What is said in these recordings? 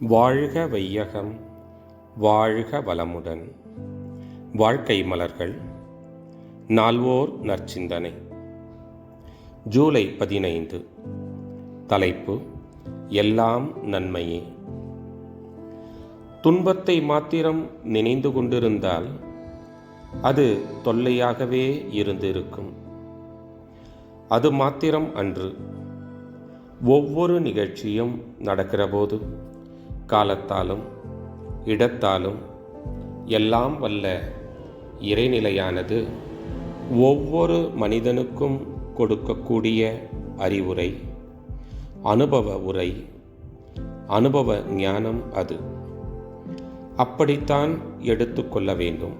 வாழ்க வையகம் வாழ்க வளமுடன். வாழ்க்கை மலர்கள் நால்வோர் நற்சிந்தனை. ஜூலை பதினைந்து தலைப்பு எல்லாம் நன்மையே. துன்பத்தை மாத்திரம் நினைந்து கொண்டிருந்தால் அது தொல்லையாகவே இருந்திருக்கும். அது மாத்திரம் அன்று ஒவ்வொரு நிகழ்ச்சியும் நடக்கிறபோது காலத்தாலும் இடத்தாலும் எல்லாம் வல்ல இறைநிலையானது ஒவ்வொரு மனிதனுக்கும் கொடுக்கக்கூடிய அறிவுரை அனுபவ உரை அனுபவ ஞானம் அது. அப்படித்தான் எடுத்துக்கொள்ள வேண்டும்.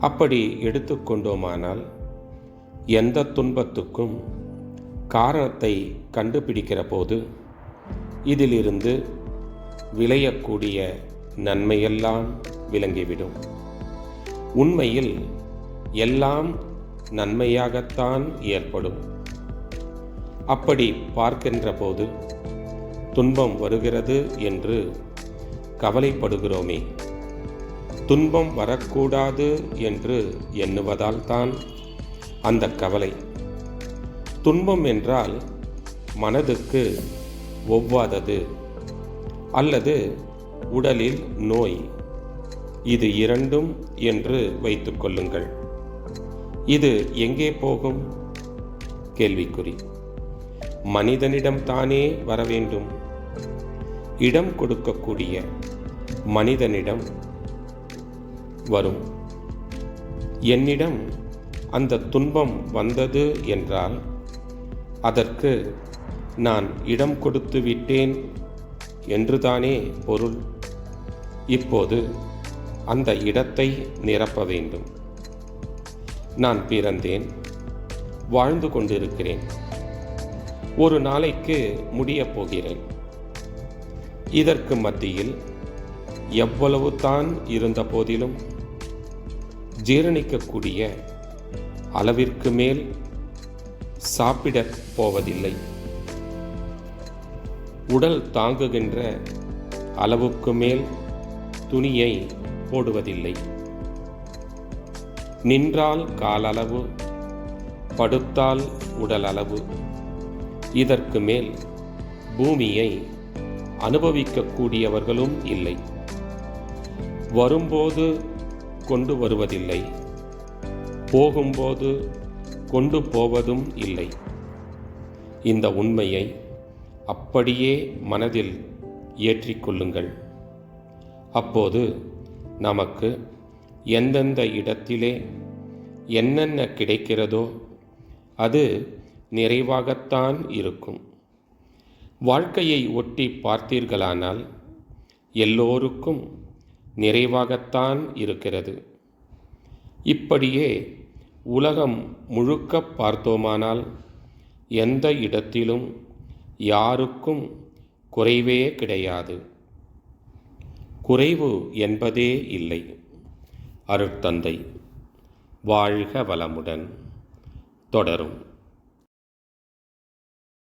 அப்படி எடுத்துக்கொண்டோமானால் எந்த துன்பத்துக்கும் காரணத்தை கண்டுபிடிக்கிற போது இதிலிருந்து விளையக்கூடிய நன்மையெல்லாம் விளங்கிவிடும். உண்மையில் எல்லாம் நன்மையாகத்தான் ஏற்படும். அப்படி பார்க்கின்ற போது துன்பம் வருகிறது என்று கவலைப்படுகிறோமே. துன்பம் வரக்கூடாது என்று எண்ணுவதால் தான் அந்த கவலை. துன்பம் என்றால் மனதுக்கு ஒவ்வாதது. அல்லது உடலில் நோய். இது இரண்டும் என்று வைத்துக்கொள்ளுங்கள் இது எங்கே போகும்? கேள்விக்குறி. மனிதனிடம் தானே வர வேண்டும்? இடம் கொடுக்கக்கூடிய மனிதனிடம் வரும். என்னிடம் அந்த துன்பம் வந்தது என்றால் அதற்கு நான் இடம் கொடுத்து விட்டேன் என்றுதானே பொருள்? இப்போது அந்த இடத்தை நிரப்ப வேண்டும். நான் பிறந்தேன் வாழ்ந்து கொண்டிருக்கிறேன். ஒரு நாளைக்கு முடியப் போகிறேன். இதற்கு மத்தியில் எவ்வளவு தான் இருந்த போதிலும் ஜீரணிக்கக்கூடிய அளவிற்கு மேல் சாப்பிடப் போவதில்லை. உடல் தாங்குகின்ற அளவுக்கு மேல் துணியை போடுவதில்லை. நின்றால் காலளவு படுத்தால் உடல் அளவு இதற்கு மேல் பூமியை அனுபவிக்கக்கூடியவர்களும் இல்லை. வரும்போது கொண்டு வருவதில்லை. போகும்போது கொண்டு போவதும் இல்லை. இந்த உண்மையை அப்படியே மனதில் ஏற்றிக்கொள்ளுங்கள் அப்போது நமக்கு எந்தெந்த இடத்திலே என்னென்ன கிடைக்கிறதோ அது நிறைவாகத்தான் இருக்கும். வாழ்க்கையை ஒட்டி பார்த்தீர்களானால் எல்லோருக்கும் நிறைவாகத்தான் இருக்கிறது. இப்படியே உலகம் முழுக்க பார்த்தோமானால் எந்த இடத்திலும் யாருக்கும் குறைவே கிடையாது. குறைவு என்பதே இல்லை. அருட்தந்தை வாழ்க வளமுடன் தொடரும்.